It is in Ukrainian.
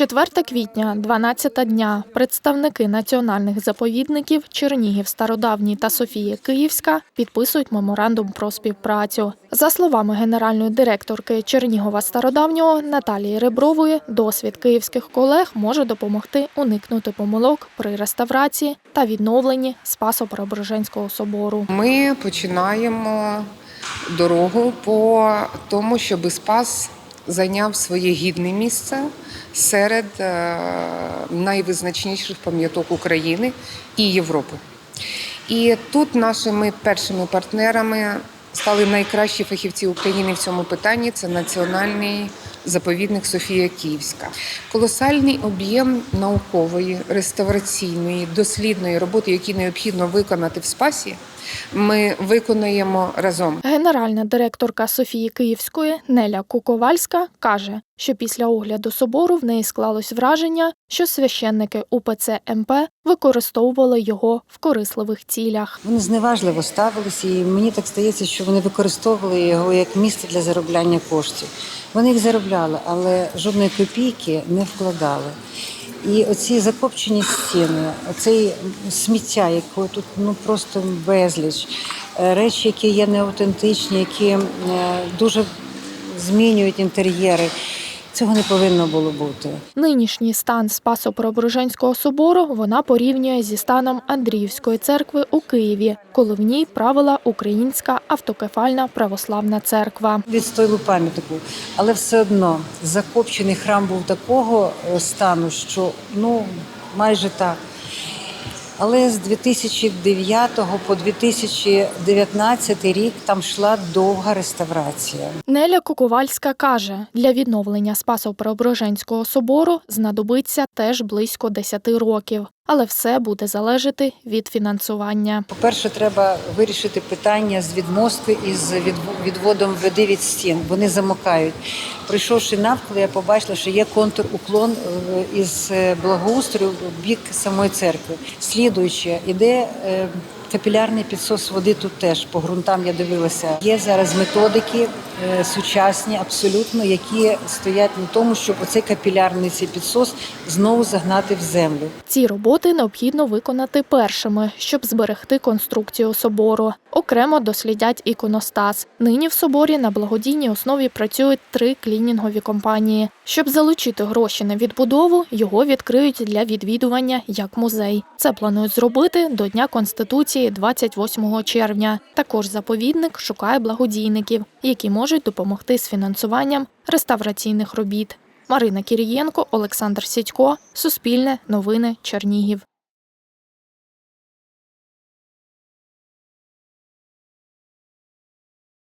4 квітня, 12 дня. Представники національних заповідників Чернігів, Стародавній та Софія Київська підписують меморандум про співпрацю. За словами генеральної директорки Чернігова Стародавнього Наталії Ребрової, досвід київських колег може допомогти уникнути помилок при реставрації та відновленні Спасо-Преображенського собору. Ми починаємо дорогу по тому, щоб Спас зайняв своє гідне місце серед е, найвизначніших пам'яток України і Європи. І тут нашими першими партнерами стали найкращі фахівці України в цьому питанні. Це національний заповідник Софія Київська. Колосальний об'єм наукової, реставраційної, дослідної роботи, які необхідно виконати в спасі, ми виконуємо разом. Генеральна директорка Софії Київської Неля Куковальська каже, що після огляду собору в неї склалось враження, що священники УПЦ МП використовували його в корисливих цілях. Вони зневажливо ставилися, і мені так здається, що вони використовували його як місце для заробляння коштів. Вони їх заробляли, але жодної копійки не вкладали. І оці закопчені стіни, оцей сміття, якого тут ну просто безліч, е, речі, які є неаутентичні, які е, дуже змінюють інтер'єри. Цього не повинно було бути. Нинішній стан Спасо-Преображенського собору вона порівнює зі станом Андріївської церкви у Києві, коли в ній правила Українська автокефальна православна церква. відстойлу пам'ятнику, але все одно закопчений храм був такого е, стану, що ну майже так. Але з 2009 по 2019 рік там йшла довга реставрація. Неля Коковальська каже, для відновлення Спасо-Преображенського собору знадобиться теж близько 10 років, але все буде залежати від фінансування. По-перше, треба вирішити питання з відмостки і з відводом води від стін. Вони замокають. Прийшовши навколо, я побачила, що є контур уклон е, із е, благоустрою в бік самої церкви. Слідуюче, іде е, капілярний підсос води тут теж по ґрунтам я дивилася. Є зараз методики е, сучасні, абсолютно, які стоять на тому, щоб оцей капілярний цей підсос знову загнати в землю. Ці роботи необхідно виконати першими, щоб зберегти конструкцію собору. Окремо дослідять іконостас. Нині в соборі на благодійній основі працюють три клінінгові компанії. Щоб залучити гроші на відбудову, його відкриють для відвідування як музей. Це планують зробити до Дня Конституції 28 червня. Також заповідник шукає благодійників, які можуть допомогти з фінансуванням реставраційних робіт. Марина Кірієнко, Олександр Сідько, Суспільне, Новини, Чернігів.